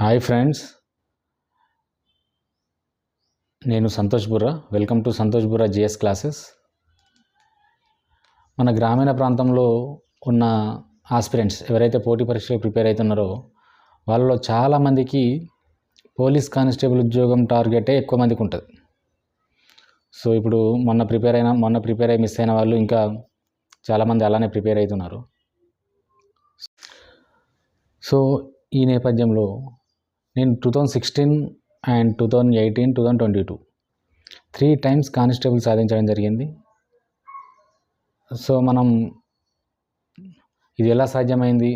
Hi friends. నేను Santosh Burra. Welcome to Santosh Burra GS classes. మన గ్రామీణ ప్రాంతంలో ఉన్న ఆస్పిరెంట్స్ ఎవరైతే పోటీ పరీక్షలు ప్రిపేర్ అవుతున్నారో వాళ్ళలో చాలామందికి పోలీస్ కానిస్టేబుల్ ఉద్యోగం టార్గెటే ఎక్కువ మందికి ఉంటుంది. సో ఇప్పుడు మొన్న ప్రిపేర్ అయిన మొన్న ప్రిపేర్ అయి మిస్ అయిన వాళ్ళు ఇంకా చాలామంది అలానే ప్రిపేర్ అవుతున్నారు. సో ఈ నేపథ్యంలో నేను two thousand sixteen and two thousand eighteen two thousand twenty two three times constable సాధించడం జరిగింది. సో మనం ఇది ఎలా సాధ్యమైంది?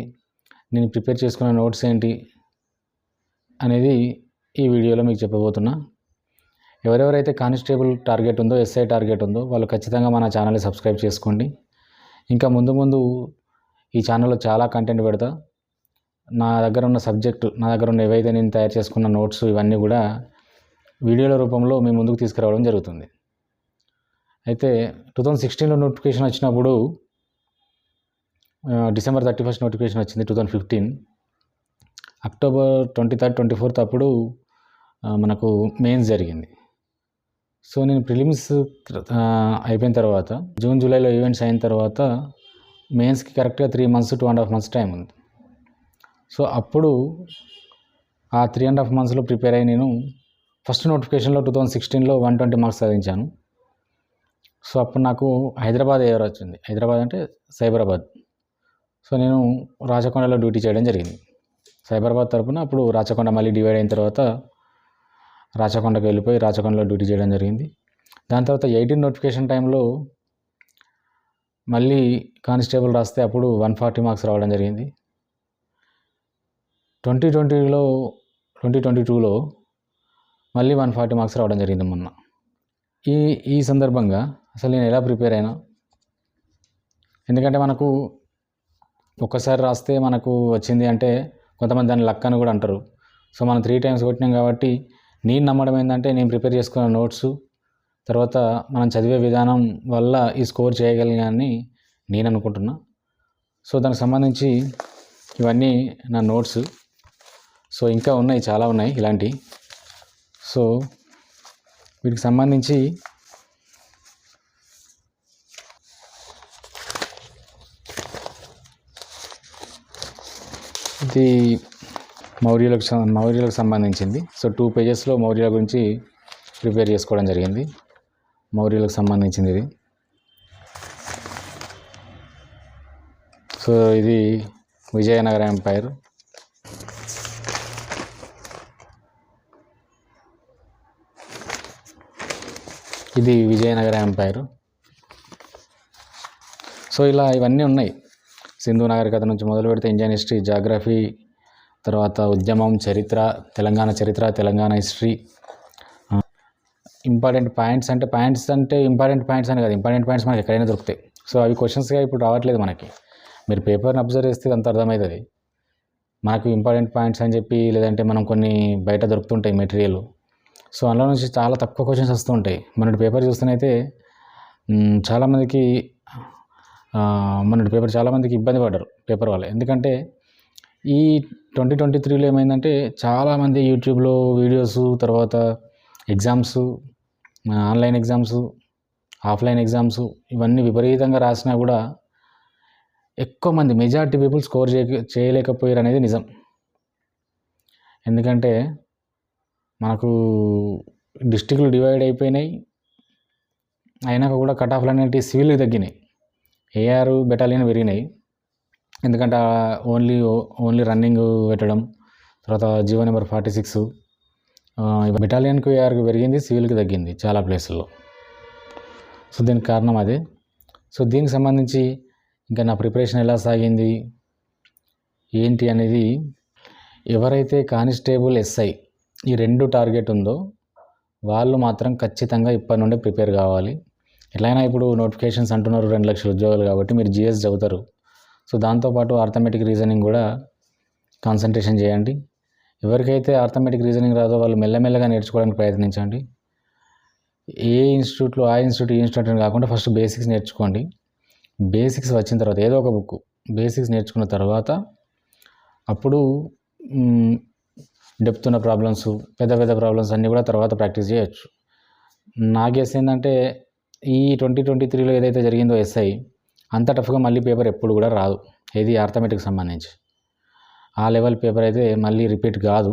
నేను ప్రిపేర్ చేసుకున్న నోట్స్ ఏంటి? అనేది ఈ వీడియోలో మీకు చెప్పబోతున్నా. ఎవరెవరైతే కానిస్టేబుల్ టార్గెట్ ఉందో ఎస్ఐ టార్గెట్ ఉందో వాళ్ళు ఖచ్చితంగా మన ఛానల్ని సబ్స్క్రైబ్ చేసుకోండి. ఇంకా ముందు ముందు ఈ ఛానల్లో చాలా కంటెంట్ పెడతా. నా దగ్గర ఉన్న సబ్జెక్టు నా దగ్గర ఉన్న ఏవైతే నేను తయారు చేసుకున్న నోట్స్ ఇవన్నీ కూడా వీడియోల రూపంలో మీ ముందుకు తీసుకురావడం జరుగుతుంది. అయితే టూ థౌజండ్ సిక్స్టీన్లో నోటిఫికేషన్ వచ్చినప్పుడు డిసెంబర్ థర్టీ ఫస్ట్ నోటిఫికేషన్ వచ్చింది two thousand fifteen October twenty third twenty fourth అప్పుడు మనకు మెయిన్స్ జరిగింది. సో నేను ప్రిలిమ్స్ అయిపోయిన తర్వాత జూన్ జూలైలో ఈవెంట్స్ అయిన తర్వాత మెయిన్స్కి కరెక్ట్గా three months two and half months time ఉంది. సో అప్పుడు ఆ త్రీ అండ్ హాఫ్ మంత్స్లో ప్రిపేర్ అయ్యి నేను ఫస్ట్ నోటిఫికేషన్లో టూ థౌజండ్ సిక్స్టీన్లో వన్ ట్వంటీ మార్క్స్ సాధించాను సో అప్పుడు నాకు హైదరాబాద్ ఎవరు వచ్చింది. హైదరాబాద్ అంటే సైబరాబాద్. సో నేను రాచకొండలో డ్యూటీ చేయడం జరిగింది. సైబరాబాద్ తరపున అప్పుడు రాచకొండ మళ్ళీ డివైడ్ అయిన తర్వాత రాచకొండకు వెళ్ళిపోయి రాచకొండలో డ్యూటీ చేయడం జరిగింది. దాని తర్వాత ఎయిటీన్ నోటిఫికేషన్ టైంలో మళ్ళీ కానిస్టేబుల్ రాస్తే అప్పుడు వన్ ఫార్టీ మార్క్స్ రావడం జరిగింది. ట్వంటీ ట్వంటీలో ట్వంటీ ట్వంటీ టూలో మళ్ళీ వన్ ఫార్టీ మార్క్స్ రావడం జరిగింది మొన్న. ఈ ఈ సందర్భంగా అసలు నేను ఎలా ప్రిపేర్ అయినా? ఎందుకంటే మనకు ఒక్కసారి రాస్తే మనకు వచ్చింది అంటే కొంతమంది దాన్ని లక్ అని కూడా అంటారు. సో మనం త్రీ టైమ్స్ కొట్టినాం కాబట్టి నేను నమ్మడం ఏంటంటే నేను ప్రిపేర్ చేసుకున్న నోట్స్ తర్వాత మనం చదివే విధానం వల్ల ఈ స్కోర్ చేయగలిగాని నేను అనుకుంటున్నా. సో దానికి సంబంధించి ఇవన్నీ నా నోట్స్. సో ఇంకా ఉన్నాయి చాలా ఉన్నాయి ఇలాంటి. సో వీటికి సంబంధించి ఇది మౌర్యులకు మౌర్యులకు సంబంధించింది. సో టూ పేజెస్లో మౌర్యుల గురించి ప్రిపేర్ చేసుకోవడం జరిగింది. మౌర్యులకు సంబంధించింది ఇది. సో ఇది విజయనగర ఎంపైర్. ఇది విజయనగర ఎంపైర్ సో ఇలా ఇవన్నీ ఉన్నాయి. సింధు నాగరికత నుంచి మొదలు పెడితే ఇండియన్ హిస్టరీ జాగ్రఫీ తర్వాత ఉద్యమం చరిత్ర తెలంగాణ చరిత్ర తెలంగాణ హిస్టరీ ఇంపార్టెంట్ పాయింట్స్ అంటే పాయింట్స్ అంటే ఇంపార్టెంట్ పాయింట్స్ అని కాదు. ఇంపార్టెంట్ పాయింట్స్ మనకి ఎక్కడైనా దొరుకుతాయి. సో అవి క్వశ్చన్స్గా ఇప్పుడు రావట్లేదు మనకి. మీరు పేపర్ని అబ్జర్వ్ చేస్తే అంత అర్థమవుతుంది. మనకు ఇంపార్టెంట్ పాయింట్స్ అని చెప్పి లేదంటే మనం కొన్ని బయట దొరుకుతుంటాయి మెటీరియల్ సో అందులో నుంచి చాలా తక్కువ క్వశ్చన్స్ వస్తూ ఉంటాయి. మన పేపర్ చూస్తేనైతే చాలామందికి మన పేపర్ చాలామందికి ఇబ్బంది పడ్డారు పేపర్ వల్ల ఎందుకంటే ఈ ట్వంటీ ట్వంటీ త్రీలో ఏమైందంటే చాలామంది యూట్యూబ్లో వీడియోస్ తర్వాత exams online exams offline exams ఇవన్నీ విపరీతంగా రాసినా కూడా ఎక్కువ మంది మెజారిటీ పీపుల్ స్కోర్ చేయ చేయలేకపోయారు అనేది నిజం. ఎందుకంటే మనకు డిస్టిక్లు డివైడ్ అయిపోయినాయి. అయినాక కూడా కట్ ఆఫ్లు అనేటివి సివిల్కి తగ్గినాయి. ఏఆర్ బెటాలియన్ పెరిగినాయి. ఎందుకంటే ఓన్లీ ఓన్లీ రన్నింగ్ పెట్టడం తర్వాత జీవో నెంబర్ ఫార్టీ సిక్స్ బెటాలియన్కు ఏఆర్కి పెరిగింది సివిల్కి తగ్గింది చాలా ప్లేసుల్లో. సో దీనికి కారణం అదే. సో దీనికి సంబంధించి ఇంకా నా ప్రిపరేషన్ ఎలా సాగింది? ఏంటి అనేది ఎవరైతే కానిస్టేబుల్ ఎస్ఐ ఈ రెండు టార్గెట్ ఉందో వాళ్ళు మాత్రం ఖచ్చితంగా ఇప్పటి నుండే ప్రిపేర్ కావాలి. ఎట్లయినా ఇప్పుడు నోటిఫికేషన్స్ అంటున్నారు రెండు లక్షల ఉద్యోగాలు కాబట్టి మీరు జిఎస్ చదువుతారు. సో దాంతోపాటు ఆర్థమెటిక్ రీజనింగ్ కూడా కాన్సన్ట్రేషన్ చేయండి. ఎవరికైతే ఆర్థమెటిక్ రీజనింగ్ రాదో వాళ్ళు మెల్లమెల్లగా నేర్చుకోవడానికి ప్రయత్నించండి. ఏ ఇన్స్టిట్యూట్లో ఆ ఇన్స్టిట్యూట్ ఈ ఇన్స్టిట్యూట్ అని కాకుండా ఫస్ట్ బేసిక్స్ నేర్చుకోండి. బేసిక్స్ వచ్చిన తర్వాత ఏదో ఒక బుక్ బేసిక్స్ నేర్చుకున్న తర్వాత అప్పుడు డెప్త్ ఉన్న ప్రాబ్లమ్స్ పెద్ద పెద్ద ప్రాబ్లమ్స్ అన్నీ కూడా తర్వాత ప్రాక్టీస్ చేయొచ్చు. నా ఏంటంటే ఈ ట్వంటీ ట్వంటీ త్రీలో ఏదైతే జరిగిందో ఎస్ఐ అంత టఫ్గా మళ్ళీ పేపర్ ఎప్పుడు కూడా రాదు. ఏది ఆర్థమెటిక్ సంబంధించి. ఆ లెవెల్ పేపర్ అయితే మళ్ళీ రిపీట్ కాదు.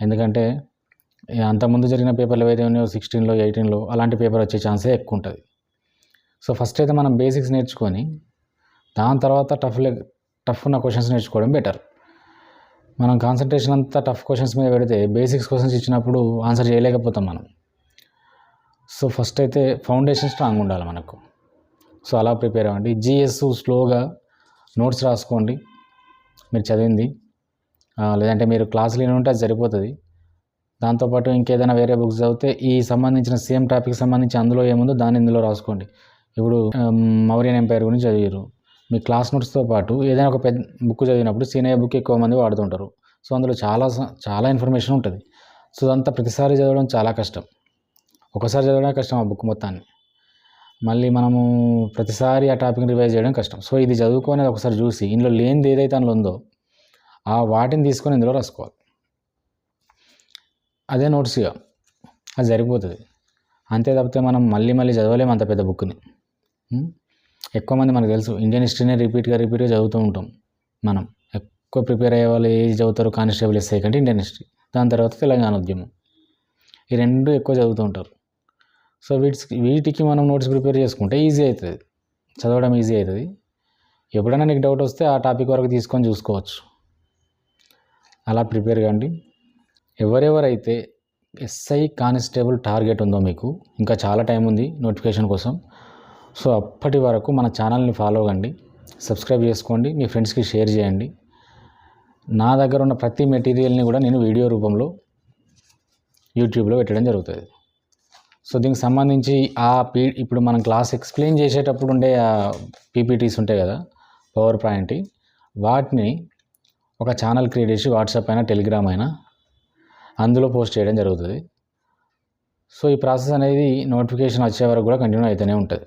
ఎందుకంటే అంతకుముందు జరిగిన పేపర్లు ఏవైతే ఉన్నాయో సిక్స్టీన్లో ఎయిటీన్లో అలాంటి పేపర్ వచ్చే ఛాన్సే ఎక్కువ ఉంటుంది. సో ఫస్ట్ అయితే మనం బేసిక్స్ నేర్చుకొని దాని తర్వాత టఫ్ టఫ్ ఉన్న క్వశ్చన్స్ నేర్చుకోవడం బెటర్ మనం కాన్సన్ట్రేషన్ అంతా టఫ్ క్వశ్చన్స్ మీద పెడితే బేసిక్స్ క్వశ్చన్స్ ఇచ్చినప్పుడు ఆన్సర్ చేయలేకపోతాం మనం. సో ఫస్ట్ అయితే ఫౌండేషన్ స్ట్రాంగ్ ఉండాలి మనకు. సో అలా ప్రిపేర్ అవ్వండి. జిఎస్ స్లోగా నోట్స్ రాసుకోండి. మీరు చదివింది. లేదంటే మీరు క్లాస్ లేని ఉంటే అది సరిపోతుంది. దాంతోపాటు ఇంకేదైనా వేరే బుక్స్ చదివితే ఈ సంబంధించిన సేమ్ టాపిక్ సంబంధించి అందులో ఏముందో దాన్ని ఇందులో రాసుకోండి. ఇప్పుడు మౌర్యన్ ఎంపైర్ గురించి చదివారు మీ క్లాస్ నోట్స్తో పాటు ఏదైనా ఒక పెద్ద బుక్ చదివినప్పుడు సీనియర్ బుక్ ఎక్కువ మంది వాడుతుంటారు. సో అందులో చాలా చాలా ఇన్ఫర్మేషన్ ఉంటుంది. సో అదంతా ప్రతిసారి చదవడం చాలా కష్టం. ఒకసారి చదవడం కష్టం ఆ బుక్ మొత్తాన్ని. మళ్ళీ మనము ప్రతిసారి ఆ టాపిక్ని రివైజ్ చేయడం కష్టం. సో ఇది చదువుకొని ఒకసారి చూసి ఇందులో లేనిది ఏదైతే అందులో ఉందో ఆ వాటిని తీసుకొని ఇందులో రాసుకోవాలి. అదే నోట్స్ ఇక. అది సరిపోతుంది. అంతే తప్పితే మనం మళ్ళీ మళ్ళీ చదవలేము అంత పెద్ద బుక్ని. ఎక్కువ మంది మనకు తెలుసు. ఇండియన్ హిస్టరీనే రిపీట్గా రిపీట్గా చదువుతూ ఉంటాం మనం. ఎక్కువ ప్రిపేర్ అయ్యే వాళ్ళు ఏది చదువుతారు? కానిస్టేబుల్ ఎస్ఐ కంటే ఇండియన్ హిస్టరీ దాని తర్వాత తెలంగాణ ఉద్యమం. ఈ రెండు ఎక్కువ చదువుతూ ఉంటారు. సో వీటికి వీటికి మనం నోట్స్ ప్రిపేర్ చేసుకుంటే ఈజీ అవుతుంది. చదవడం ఈజీ అవుతుంది. ఎప్పుడైనా నీకు డౌట్ వస్తే ఆ టాపిక్ వరకు తీసుకొని చూసుకోవచ్చు. అలా ప్రిపేర్ కండి. ఎవరెవరైతే ఎస్ఐ కానిస్టేబుల్ టార్గెట్ ఉందో మీకు ఇంకా చాలా టైం ఉంది నోటిఫికేషన్ కోసం. సో అప్పటి వరకు మన ఛానల్ని ఫాలో కండి సబ్స్క్రైబ్ చేసుకోండి మీ ఫ్రెండ్స్కి షేర్ చేయండి. నా దగ్గర ఉన్న ప్రతి మెటీరియల్ని కూడా నేను వీడియో రూపంలో యూట్యూబ్లో పెట్టడం జరుగుతుంది. సో దీనికి సంబంధించి ఆ పీ ఇప్పుడు మనం క్లాస్ ఎక్స్ప్లెయిన్ చేసేటప్పుడు ఉండే ఆ పీపీటీస్ ఉంటాయి కదా పవర్ పాయింట్ వాటిని ఒక ఛానల్ క్రియేట్ చేసి వాట్సాప్ అయినా టెలిగ్రామ్ అయినా అందులో పోస్ట్ చేయడం జరుగుతుంది. సో ఈ ప్రాసెస్ అనేది నోటిఫికేషన్ వచ్చే వరకు కూడా కంటిన్యూ అవుతూనే ఉంటుంది.